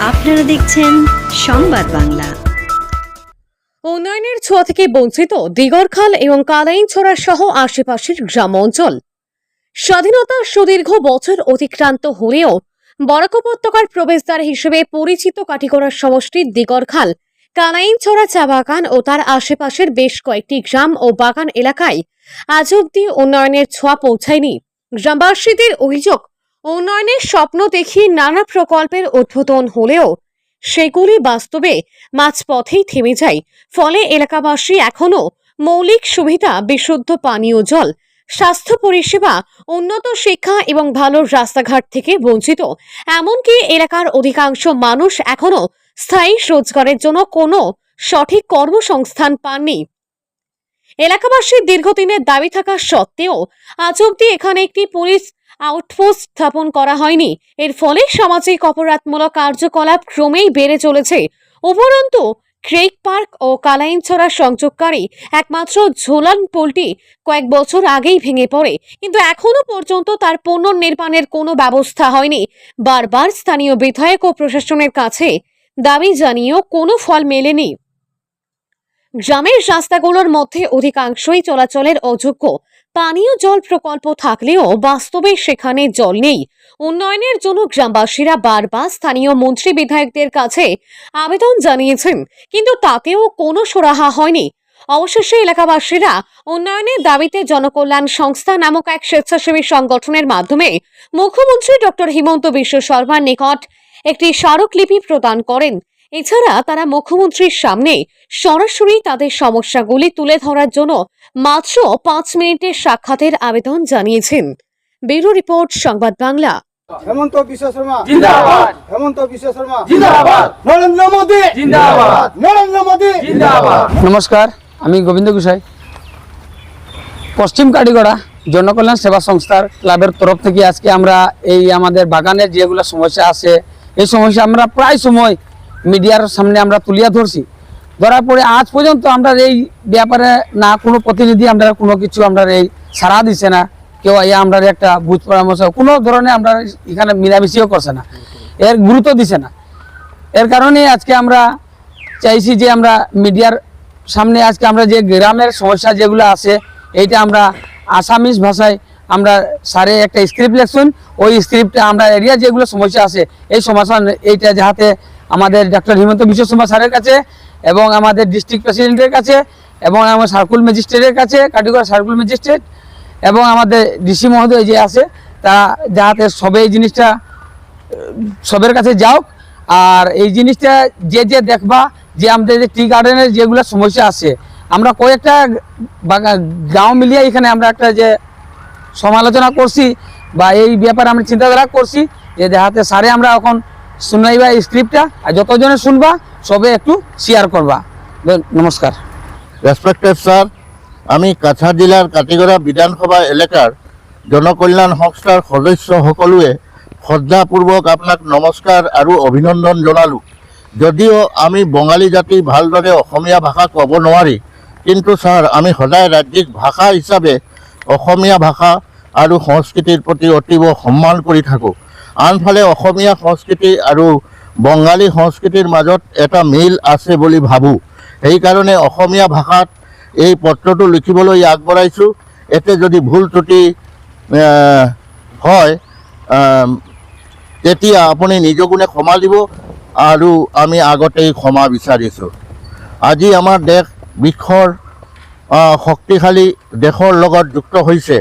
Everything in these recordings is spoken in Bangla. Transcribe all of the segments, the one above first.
আপনারা দেখছেন সংবাদ বাংলা। উন্নয়নের ছোঁয়া থেকে বঞ্চিত দিগরখাল এবং কালাইনছড়া সহ আশেপাশের গ্রাম অঞ্চল স্বাধীনতা সুদীর্ঘ বছর অতিক্রান্ত হলেও বরাক উপত্যকার প্রবেশদ্বার হিসেবে পরিচিত কাটিগড়ার সমষ্টির দিগরখাল কানাইনছড়া চা বাগান ও তার আশেপাশের বেশ কয়েকটি গ্রাম ও বাগান এলাকায় আজ অব্দি উন্নয়নের ছোঁয়া পৌঁছায়নি। গ্রামবাসীদের অভিযোগ উন্নয়নের স্বপ্ন দেখিয়ে নানা প্রকল্পের উদ্বোধন হলেও সেগুলি বাস্তবে মাঝপথেই থেমে যায়। ফলে এলাকাবাসী এখনও মৌলিক সুবিধা, বিশুদ্ধ পানীয় জল, স্বাস্থ্য পরিষেবা, উন্নত শিক্ষা এবং ভালো রাস্তাঘাট থেকে বঞ্চিত। এমনকি এলাকার অধিকাংশ মানুষ এখনও স্থায়ী রোজগারের জন্য কোনো সঠিক কর্মসংস্থান পাননি। এলাকাবাসীর দীর্ঘদিনের দাবি থাকা সত্ত্বেও আজ অব্দি এখানে একটি পুলিশ আউটপোস্ট স্থাপন করা হয়নি। এর ফলে সামাজিক অপরাধমূলক কার্যকলাপ ক্রমেই বেড়ে চলেছে। উপরন্তু ক্রেক পার্ক ও কালাইনছড়া সংযোগকারী একমাত্র ঝোলান পোলটি কয়েক বছর আগেই ভেঙে পড়ে, কিন্তু এখনও পর্যন্ত তার পুনর্নির্মাণের কোনো ব্যবস্থা হয়নি। বারবার স্থানীয় বিধায়ক ও প্রশাসনের কাছে দাবি জানিয়েও কোনো ফল মেলেনি। গ্রামের রাস্তাগুলোর মধ্যে অধিকাংশই চলাচলের অযোগ্য। পানীয় জল প্রকল্প থাকলেও বাস্তবে সেখানে জল নেই। উন্নয়নের জন্য গ্রামবাসীরা বারবার স্থানীয় মন্ত্রী বিধায়কদের কাছে আবেদন জানিয়েছেন, কিন্তু তাতেও কোনো সুরাহা হয়নি। অবশেষে এলাকাবাসীরা উন্নয়নের দাবিতে জনকল্যাণ সংস্থা নামক এক স্বেচ্ছাসেবী সংগঠনের মাধ্যমে মুখ্যমন্ত্রী ডক্টর হিমন্ত বিশ্ব শর্মার নিকট একটি স্মারকলিপি প্রদান করেন। এছাড়া তারা মুখ্যমন্ত্রীর সামনে সরাসরি তাদের সমস্যাগুলি তুলে ধরার জন্য মাত্র পাঁচ মিনিটের সাক্ষাতের আবেদন জানিয়েছেন। ব্যুরো রিপোর্ট সংবাদ বাংলা। হেমন্ত বিশ্ব শর্মা। জিন্দাবাদ। হেমন্ত বিশ্ব শর্মা। জিন্দাবাদ। নরেন্দ্র মোদী। জিন্দাবাদ। নরেন্দ্র মোদী। জিন্দাবাদ। নমস্কার আমি গোবিন্দ গোসাই। পশ্চিম কাটিগড়া জনকল্যাণ সেবা সংস্থার ক্লাবের তরফ থেকে আজকে আমরা এই আমাদের বাগানের যেগুলো সমস্যা আছে এই সমস্যা আমরা প্রায় সময় মিডিয়ার সামনে আমরা তুলিয়া ধরছি। ধরার পরে আজ পর্যন্ত আমরা এই ব্যাপারে না কোনো প্রতিনিধি আমরা কোনো কিছু আমরা এই সারা দিছে না। কেউ ইয়া আমরা একটা বুঝ পরামর্শ, কোনো ধরনের আমরা এখানে মিলামিশিও করছে না। এর গুরুত্ব দিছে না। এর কারণে আজকে আমরা চাইছি যে আমরা মিডিয়ার সামনে আজকে আমরা যে গ্রামের সমস্যা যেগুলো আছে, এইটা আমরা আসামিস ভাষায় আমরা সারে একটা স্ক্রিপ্ট লেখছেন। ওই স্ক্রিপ্টে আমরা এরিয়া যেগুলো সমস্যা আছে, এই সমস্যা এইটা যাহাতে আমাদের ডক্টর হিমন্ত বিশ্ব শর্মা স্যারের কাছে এবং আমাদের ডিস্ট্রিক্ট প্রেসিডেন্টের কাছে এবং আমার সার্কুল ম্যাজিস্ট্রেটের কাছে, কাটিগড়া সার্কুল ম্যাজিস্ট্রেট এবং আমাদের ডিসি মহোদয় যে আছে, তা যাহাতে সবে এই জিনিসটা, সবের কাছে যাও আর এই জিনিসটা যে যে দেখবা যে আমাদের যে টি গার্ডেনের যেগুলো সমস্যা আছে, আমরা কয়েকটা গাঁও মিলিয়ে এখানে আমরা একটা যে সমালোচনা করছি বা এই ব্যাপারে আমরা চিন্তাধারা করছি যে দেখাতে সারে আমরা এখন শুনাইবা এই স্ক্রিপ্টটা আর যতজনে শুনবা, সবে একটু শেয়ার করবা। নমস্কার। ৰেচপেক্টেড ছাৰ আমি কাছাৰ জিলাৰ কাটিগড়া বিধানসভা এলেকাৰ জনকল্যাণ সংস্থাৰ সদস্য সকলোৱে শ্ৰদ্ধাপূৰ্বক আপোনাক নমস্কাৰ আৰু অভিনন্দন জনালোঁ। যদিও আমি বঙালী জাতি ভালদৰে অসমীয়া ভাষা ক'ব নোৱাৰি, কিন্তু ছাৰ আমি সদায় ৰাজ্যিক ভাষা হিচাপে অসমীয়া ভাষা আৰু সংস্কৃতিৰ প্ৰতি অতীব সন্মান কৰি থাকোঁ। আনফালে অসমীয়া সংস্কৃতি আৰু বঙালী সংস্কৃতিৰ মাজত এটা মিল আছে বুলি ভাবোঁ। সেইকাৰণে অসমীয়া ভাষাত এই পত্ৰটো লিখিবলৈ আগবঢ়াইছোঁ। এতে যদি ভুল ত্ৰুটি হয় তেতিয়া আপুনি নিজগুণে ক্ষমা দিব আৰু আমি আগতেই ক্ষমা বিচাৰিছোঁ। আজি আমাৰ দেশ বিশ্বৰ শক্তিশালী দেশৰ লগত যুক্ত হৈছে।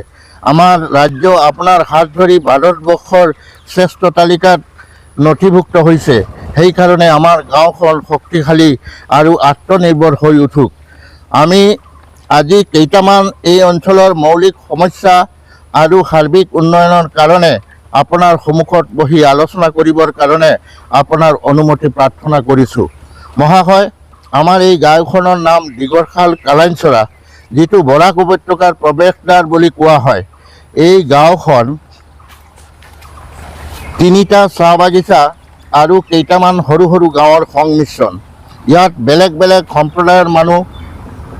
আমাৰ ৰাজ্য আপোনাৰ হাত ধৰি ভাৰতবৰ্ষৰ শ্ৰেষ্ঠ তালিকাত নথিভুক্ত হৈছে। সেইকাৰণে আমাৰ গাঁওখন শক্তিশালী আৰু আত্মনিৰ্ভৰ হৈ উঠোক। আমি আজি কেইটামান এই অঞ্চলৰ মৌলিক সমস্যা আৰু সাৰ্বিক উন্নয়নৰ কাৰণে আপোনাৰ সন্মুখত বহি আলোচনা কৰিবৰ কাৰণে আপোনাৰ অনুমতি প্ৰাৰ্থনা কৰিছোঁ। মহাশয়, আমাৰ এই গাঁওখনৰ নাম দীঘৰশাল কালাইনচৰা, যিটো বৰাক উপত্যকাৰ প্ৰৱেশদ্বাৰ বুলি কোৱা হয়। এই গাঁওখন তিনিটা চাহ বাগিচা আৰু কেইটামান সৰু সৰু গাঁৱৰ সংমিশ্ৰণ। ইয়াত বেলেগ বেলেগ সম্প্ৰদায়ৰ মানুহ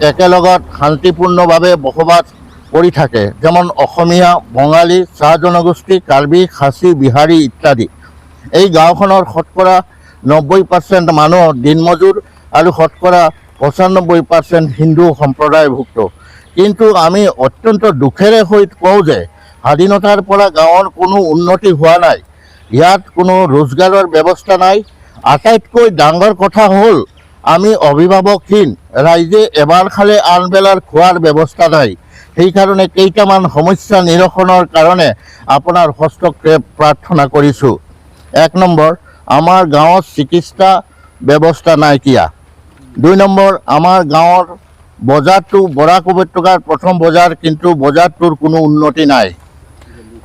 একেলগত শান্তিপূৰ্ণভাৱে বসবাস কৰি থাকে, যেমন অসমীয়া, বঙালী, চাহ জনগোষ্ঠী, কাৰ্বি, খাচী, বিহাৰী ইত্যাদি। এই গাঁওখনৰ শতকৰা নব্বৈ পাৰ্চেণ্ট মানুহ দিনমজুৰ আৰু শতকৰা পঁচানব্বৈ পাৰ্চেণ্ট হিন্দু সম্প্ৰদায়ভুক্ত। কিন্তু আমি অত্যন্ত দুখেৰে সহিত কওঁ যে স্বাধীনতাৰ পৰা গাঁৱৰ কোনো উন্নতি হোৱা নাই। ইয়াত কোনো ৰোজগাৰৰ ব্যৱস্থা নাই। আটাইতকৈ ডাঙৰ কথা হ'ল, আমি অভিভাৱকহীন, ৰাইজে এবাৰ খালে আনবেলাৰ খোৱাৰ ব্যৱস্থা নাই। সেইকাৰণে কেইটামান সমস্যা নিৰসনৰ কাৰণে আপোনাৰ হস্তক্ষেপ প্ৰাৰ্থনা কৰিছোঁ। এক নম্বৰ, আমাৰ গাঁৱত চিকিৎসা ব্যৱস্থা নাইকিয়া। দুই নম্বৰ, আমাৰ গাঁৱৰ বজাৰটো বৰাক উপত্যকাৰ প্ৰথম বজাৰ কিন্তু বজাৰটোৰ কোনো উন্নতি নাই।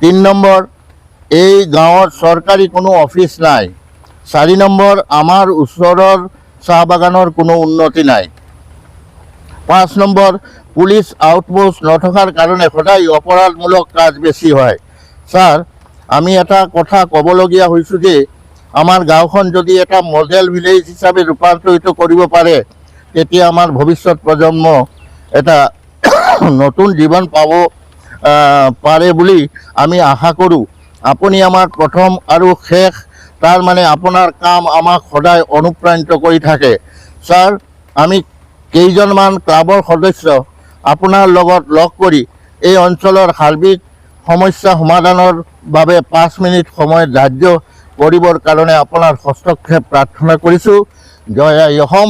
তিন নম্বৰ এই গাঁৱত চৰকাৰী কোনো অফিচ নাই। চাৰি নম্বৰ আমাৰ ওচৰৰ চাহ বাগানৰ কোনো উন্নতি নাই। পাঁচ নম্বৰ পুলিচ আউটপোষ্ট নথকাৰ কাৰণে সদায় অপৰাধমূলক কাজ বেছি হয়। ছাৰ, আমি এটা কথা ক'বলগীয়া হৈছোঁ যে, আমাৰ গাঁওখন যদি এটা মডেল ভিলেজ হিচাপে ৰূপান্তৰিত কৰিব পাৰে তেতিয়া আমাৰ ভৱিষ্যত প্ৰজন্ম এটা নতুন জীৱন পাব পাৰে বুলি আমি আশা কৰোঁ। আপুনি আমাৰ প্ৰথম আৰু শেষ, তাৰ মানে আপোনাৰ কাম আমাক সদায় অনুপ্ৰাণিত কৰি থাকে। ছাৰ, আমি কেইজনমান ক্লাবৰ সদস্য আপোনাৰ লগত লগ কৰি এই অঞ্চলৰ সাৰ্বিক সমস্যা সমাধানৰ বাবে পাঁচ মিনিট সময় ধাৰ্য কৰিবৰ কাৰণে আপোনাৰ হস্তক্ষেপ প্ৰাৰ্থনা কৰিছোঁ। জয় আই অসম।